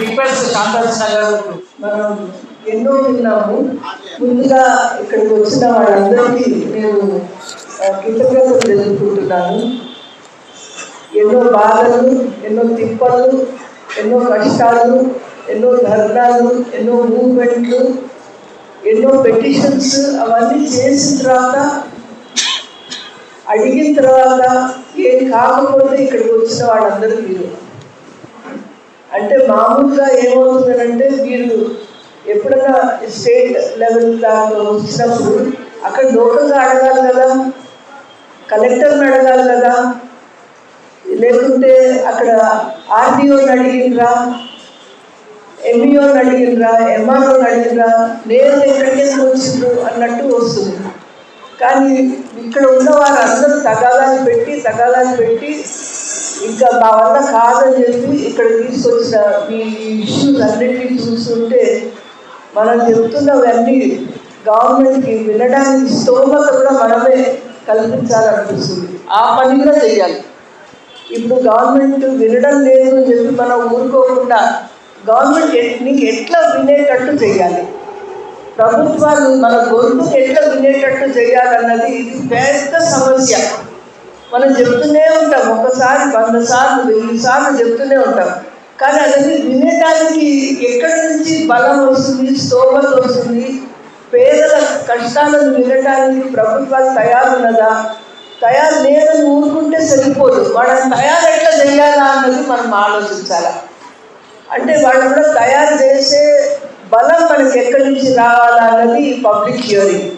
Request శాంతాజ్ మనం ఎన్నో విన్నాము ముందుగా ఇక్కడికి వచ్చిన వాళ్ళందరికీ నేను కృతజ్ఞతలు తెలుపుకుంటున్నాను. ఎన్నో బాధలు ఎన్నో తిప్పలు ఎన్నో కష్టాలు ఎన్నో ధర్నాలు ఎన్నో మూవ్మెంట్లు ఎన్నో పెటిషన్స్ అవన్నీ చేసిన తర్వాత అడిగిన తర్వాత ఏం కాకపోతే ఇక్కడికి వచ్చిన వాళ్ళందరూ మీరు అంటే మామూలుగా ఏమవుతుందంటే మీరు ఎప్పుడైనా స్టేట్ లెవెల్ దాకా వచ్చినప్పుడు అక్కడ లోకల్గా అడగాలి కదా కలెక్టర్ని అడగాలి కదా లేకుంటే అక్కడ ఆర్డీఓని అడిగినరా ఎంఈఓని అడిగినరా ఎంఆర్ఓని అడిగినరా నేను ఎక్కడికి వచ్చిండ్రు అన్నట్టు వస్తుంది. కానీ ఇక్కడ ఉన్న వారందరూ తగాదాలు పెట్టి తగాదాలు పెట్టి ఇంకా మా వల్ల కాదని చెప్పి ఇక్కడ తీసుకొచ్చిన ఈ ఇష్యూస్ అన్నింటినీ చూస్తుంటే మనం చెప్తున్నవన్నీ గవర్నమెంట్కి వినడానికి స్తోమత కూడా మనమే కల్పించాలనిపిస్తుంది. ఆ పని కూడా చేయాలి ఇప్పుడు గవర్నమెంట్ వినడం లేదు అని చెప్పి మనం ఊరుకోకుండా గవర్నమెంట్ నీకు ఎట్లా వినేటట్టు చేయాలి ప్రభుత్వాలు మన గొంతుకు ఎట్లా వినేటట్టు చేయాలన్నది ఇది పెద్ద సమస్య. మనం చెప్తూనే ఉంటాం ఒకసారి వంద సార్లు వెయ్యి సార్లు చెప్తూనే ఉంటాం. కానీ అది వినేటానికి ఎక్కడి నుంచి బలం వస్తుంది స్తోమత వస్తుంది? పేదల కష్టాలను వినటానికి ప్రభుత్వాలు తయారున్నదా? తయారు లేదని ఊరుకుంటే సరిపోదు. వాళ్ళని తయారు ఎట్లా చేయాలా అన్నది మనం ఆలోచించాలి? అంటే వాళ్ళు కూడా తయారు చేసే బలం మనకి ఎక్కడి నుంచి రావాలా అన్నది పబ్లిక్ హియరింగ్.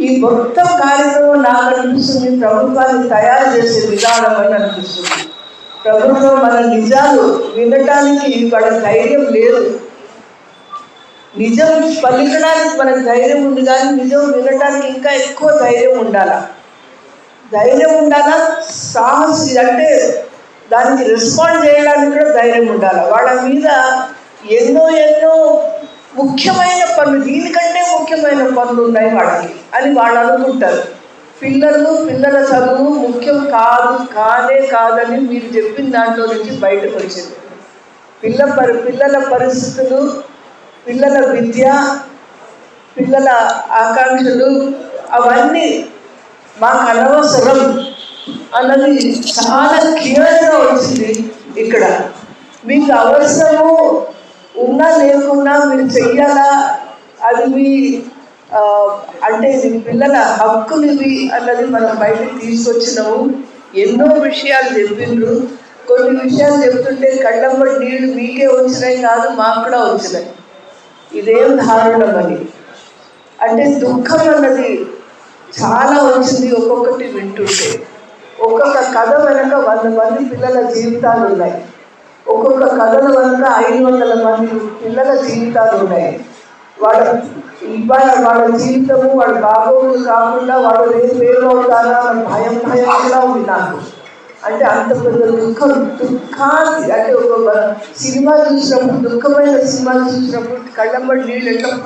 ఈ మొత్తం కార్యక్రమం నాకు అనిపిస్తుంది. ప్రభుత్వాన్ని తయారు చేసే విధానం అని అనిపిస్తుంది. ప్రభుత్వం మన నిజాలు వినటానికి వాళ్ళ ధైర్యం లేదు. నిజం పలికడానికి మనకు ధైర్యం ఉంది కానీ నిజం వినటానికి ఇంకా ఎక్కువ ధైర్యం ఉండాలా? ధైర్యం ఉండాలా? సాహసి అంటే దానికి రెస్పాండ్ చేయడానికి కూడా ధైర్యం ఉండాలి? వాళ్ళ మీద ఎన్నో ఎన్నో ముఖ్యమైన పనులు దీనికంటే ముఖ్యమైన పనులు ఉన్నాయి వాళ్ళకి అని వాళ్ళు అనుకుంటారు. పిల్లలు పిల్లల చదువు ముఖ్యం కాదు కాదే కాదని మీరు చెప్పిన దాంట్లో నుంచి బయటకు వచ్చింది. పిల్ల పరి పిల్లల పరిస్థితులు పిల్లల విద్య పిల్లల ఆకాంక్షలు అవన్నీ మాకు అనవసరం అన్నది చాలా క్లియర్గా వచ్చింది ఇక్కడ. మీకు అవసరము ఉన్నా లేకున్నా మీరు చెయ్యాలా? అది మీ అంటే ఇది పిల్లల హక్కునివి అన్నది మనం బయటకు తీసుకొచ్చినాము. ఎన్నో విషయాలు చెప్పిండ్రు. కొన్ని విషయాలు చెప్తుంటే కళ్ళమ్మ నీళ్ళు మీకే వచ్చినాయి కాదు మాకు కూడా వచ్చినాయి. ఇదేం దారుణం అని అంటే దుఃఖం అన్నది చాలా వచ్చింది ఒక్కొక్కటి వింటుంటే. ఒక్కొక్క కథ వెనక వంద మంది పిల్లల జీవితాలు ఉన్నాయి. ఒక్కొక్క కథల వెనక ఐదు వందల మంది పిల్లల జీవితాలు ఉన్నాయి. వాళ్ళ ఇవాళ వాళ్ళ జీవితము వాళ్ళ బాగోగులు కాకుండా వాళ్ళు పేరు ఏమవుతారా అని భయం భయం కూడా ఉంది నాకు. అంటే అంత పెద్ద దుఃఖం దుఃఖాన్ని అంటే ఒక సినిమా చూసినప్పుడు దుఃఖమైన సినిమా చూసినప్పుడు కళ్ళంబడి నీళ్ళు ఎట్లా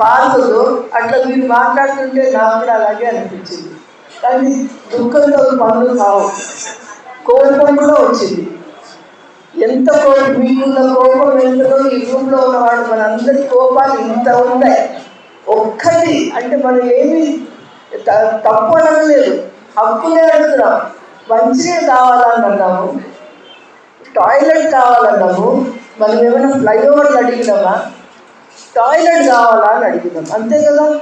పారుతుందో అట్లా మీరు మాట్లాడుతుంటే నాకు కూడా అలాగే అనిపించింది. కానీ దుఃఖంతో పనులు కావు. కోపం కూడా వచ్చింది. ఎంత కోపం మీకున్న కోపం ఎంతలో ఈ రూమ్లో ఉన్నవాడు మనందరి కోపాలు ఇంత ఉన్నాయి ఒక్కటి అంటే మనం ఏమి త- తప్పు అనలేదు హక్కులే అడుగుతున్నాం. మంచిగా కావాలని అన్నాము టాయిలెట్ కావాలన్నాము. మనం ఏమైనా ఫ్లైఓవర్లు అడిగినామా? టాయిలెట్ కావాలా అని అడిగినాం. అంతే కదా?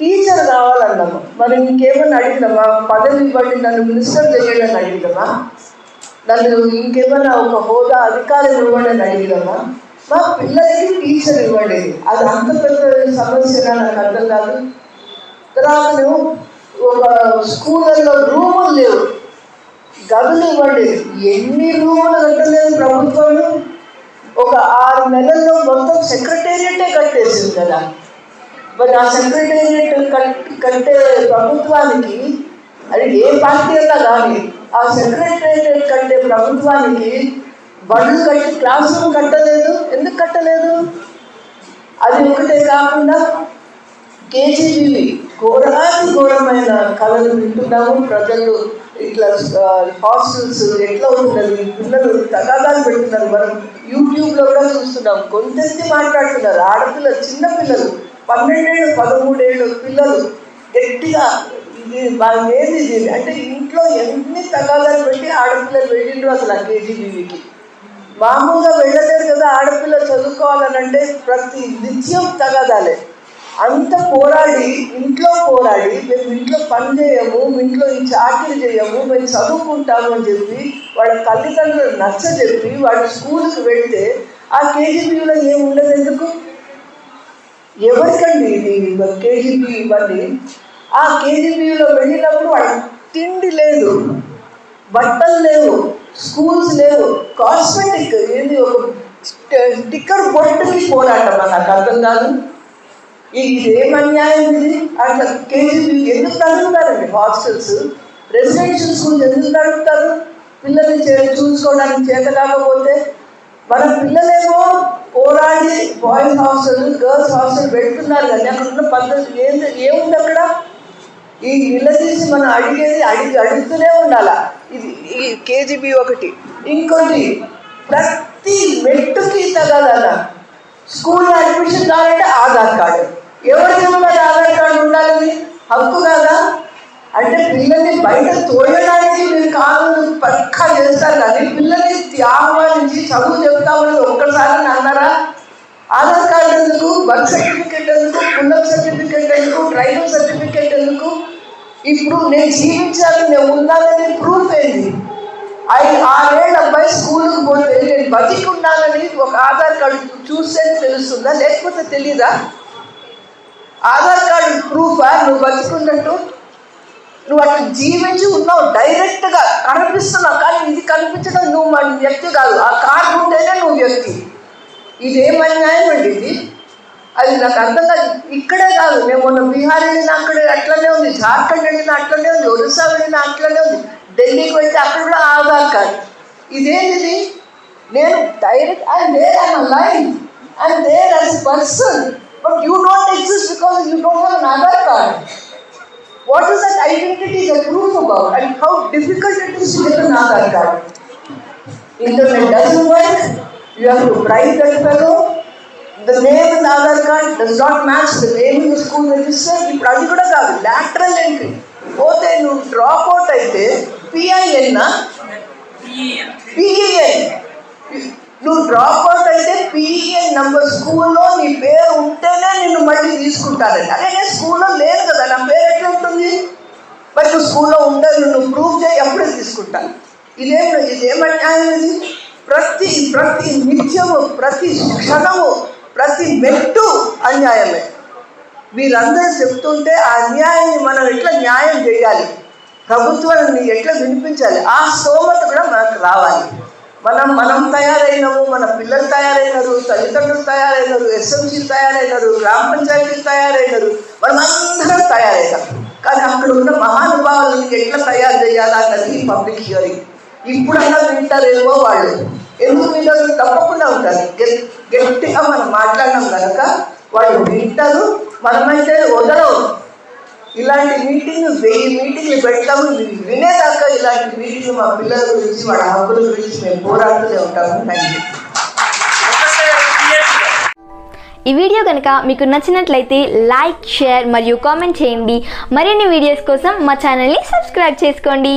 టీచర్ కావాలన్నాము. మరి ఇంకేమైనా అడిగినామా? పదవి ఇవ్వండి నన్ను మినిస్టర్ చేయండి అని అడిగినామా? నన్ను ఇంకేమైనా ఒక హోదా అధికారం ఇవ్వండి అని అడిగినామా మా పిల్లలకి టీచర్ ఇవ్వండి అది అంత పెద్ద సమస్య నాకు అర్థం కాదు. తర్వాత ఒక స్కూళ్ళల్లో రూములు లేవు. గదులు ఇవ్వండి ఎన్ని రూములు కట్టలేదు ప్రభుత్వం? ఒక ఆరు నెలల్లో మొత్తం సెక్రటేరియటే కట్టేసింది కదా. మరి ఆ సెక్రటేరియట్ కట్ కట్టే ప్రభుత్వానికి అది ఏ పార్టీ అన్నా కానీ ఆ సెక్రటేరియట్ కట్టే ప్రభుత్వానికి బండ్లు కట్టి క్లాస్ రూమ్ కట్టలేదు. ఎందుకు కట్టలేదు? అది ఒకటే కాకుండా కేజీబీవి ఘోరాతి ఘోరమైన కళలు వింటున్నాము. ప్రజలు ఇట్లా హాస్టల్స్ ఎట్లా ఉంటుంది పిల్లలు తగాదాలు పెడుతున్నారు. మనం యూట్యూబ్లో కూడా చూస్తున్నాం. కొంతెత్తి మాట్లాడుతున్నారు. ఆడపిల్లలు చిన్న పిల్లలు పన్నెండేళ్ళు పదమూడేళ్ళు పిల్లలు గట్టిగా ఇది వాళ్ళు ఏది ఇది? అంటే ఇంట్లో ఎన్ని తగాదాలు పెట్టి ఆడపిల్లలు వెళ్ళిండ్రు అసలు ఆ కేజీబీవీకి? మామూలుగా వెళ్ళలేరు కదా ఆడపిల్ల చదువుకోవాలని అంటే ప్రతి నిత్యం తగాదాలే. అంత పోరాడి ఇంట్లో పోరాడి మేము ఇంట్లో పని చేయము ఇంట్లో ఈ చాకరీ చేయము మేము చదువుకుంటాము అని చెప్పి వాళ్ళ తల్లిదండ్రులు నచ్చ చెప్పి వాళ్ళు స్కూల్కి వెళ్తే ఆ కేజీబీలో ఏమి ఉండదు ఎందుకు? ఎవరికండి ఇది? కేజీబీ ఇవన్నీ ఆ కేజీబీలో వెళ్ళినప్పుడు వాళ్ళ తిండి లేదు బట్టలు లేవు స్కూల్స్ లేవు కాస్మెటిక్ ఏది ఒక స్టిక్కర్ బొట్టుకి పోరాటం నాకు అర్థం కాదు. ఇది ఏం అన్యాయం ఇది? అట్లా కేజీబీ ఎందుకు నడుపుతారండి హాస్టల్స్ రెసిడెన్షియల్ స్కూల్స్ ఎందుకు నడుపుతారు? పిల్లల్ని చే చూసుకోవడానికి చేత కాకపోతే మన పిల్లలేమో పోరాడి బాయ్స్ హాస్టల్ గర్ల్స్ హాస్టల్ పెడుతున్నారు. కానీ అక్కడ ఉన్న పద్ధతి ఏంది? ఏముంది అక్కడ? ఈ నిలదీసి మనం అడిగేది అడిగి అడుగుతూనే ఉండాల? ఇది ఈ కేజీబీ ఒకటి. ఇంకోటి ప్రతి మెట్టుకి తగదన్న స్కూల్లో అడ్మిషన్ కావాలంటే ఆధార్ కార్డు. ఎవరికి ఉన్నది ఆధార్ కార్డు ఉండాలని? హక్కు కాదా? అంటే పిల్లల్ని బయట తోయడానికి మీరు కాదు పక్కా చేస్తారు కానీ పిల్లల్ని ఆహ్వానించి చదువు చెప్తామని ఒక్కసారి అన్నారా? ఆధార్ కార్డు ఎందుకు? బర్త్ సర్టిఫికేట్ ఎందుకు? పుల్లల సర్టిఫికేట్ ఎందుకు? డ్రైవింగ్ సర్టిఫికేట్ ఎందుకు? ఇప్పుడు నేను జీవించాలి నేను ఉన్నానని ప్రూఫ్ ఏంది? ఐదు ఆరేళ్ళ అబ్బాయి స్కూల్కి పోతే నేను బతికి ఉన్నానని ఒక ఆధార్ కార్డు చూస్తే తెలుస్తుందా? లేకపోతే తెలీదా? ఆధార్ కార్డు ప్రూఫా నువ్వు బతికున్నట్టు? నువ్వు అట్లా జీవించి ఉన్నావు డైరెక్ట్గా కనిపిస్తున్నావు కానీ ఇది కనిపించడం నువ్వు మన వ్యక్తి కాదు. ఆ కార్డు ఉంటేనే నువ్వు వ్యక్తి. ఇదేం అన్యాయం అండి ఇది అది నాకు అర్థం కాదు ఇక్కడే కాదు మేము మొన్న బీహార్ వెళ్ళినా అక్కడే అట్లనే ఉంది జార్ఖండ్ వెళ్ళినా అట్లనే ఉంది ఒరిస్సా వెళ్ళినా అట్లనే ఉంది ఢిల్లీకి వెళ్తే అక్కడ కూడా ఆధార్ కార్డ్ ఇదేంటిది నేను direct I there I'm line I there as person but you don't exist because you don't have an Aadhaar card What is that identity is a proof about and how difficult it is to get an Aadhaar card? Internet doesn't work, you have to bribe that fellow. The name in the Aadhaar card does not match the name in ఇప్పుడు అది కూడా కాదు lateral entry పోతే నువ్వు drop out అయితే PIN PEN నువ్వు drop out అయితే PEN number స్కూల్లో నీ పేరు ఉంటేనే నిన్ను మళ్ళీ తీసుకుంటారండి అదే నేను స్కూల్లో లేదు కదా నా పేరు ఎట్లా ఉంటుంది? మరి నువ్వు స్కూల్లో ఉండదు నువ్వు ప్రూవ్ చేయి అప్పుడే తీసుకుంటాను ఇదేం ఇదేం ఇది? ప్రతి ప్రతి నిత్యము ప్రతి క్షణము ప్రతి మెట్టు అన్యాయమే. వీళ్ళందరూ చెప్తుంటే ఆ అన్యాయాన్ని మనం ఎట్లా న్యాయం చేయాలి? ప్రభుత్వాన్ని ఎట్లా వినిపించాలి? ఆ స్తోమత కూడా మనకు రావాలి. మనం మనం తయారైనము మన పిల్లలు తయారైనారు తల్లిదండ్రులు తయారైనారు ఎస్ఎంసీలు తయారైనారు గ్రామ పంచాయతీలు తయారైనారు మనం అందరం తయారైనాం కానీ అక్కడ ఉన్న మహానుభావులను ఎట్లా తయారు చేయాలా అన్నది పబ్లిక్ హియరింగ్. ఇప్పుడన్నా వింటారేమో వాళ్ళు. ఎందుకు వింటారు? తప్పకుండా ఉంటారు. గట్టిగా మనం మాట్లాడినాం కనుక వాళ్ళు వింటారు మనమైతే వదలవు ఇలాంటి మీటింగ్ వెయ్యి మీటింగ్లు పెడతాము. వినేదాకా ఇలాంటి మీటింగ్ మా పిల్లల గురించి వాళ్ళ హక్కుల గురించి మేము పోరాడుతూనే ఉంటాము. థ్యాంక్ యూ ఈ వీడియో కనుక మీకు నచ్చినట్లయితే లైక్ షేర్ మరియు కామెంట్ చేయండి. మరిన్ని వీడియోస్ కోసం మా ఛానల్ని సబ్స్క్రైబ్ చేసుకోండి.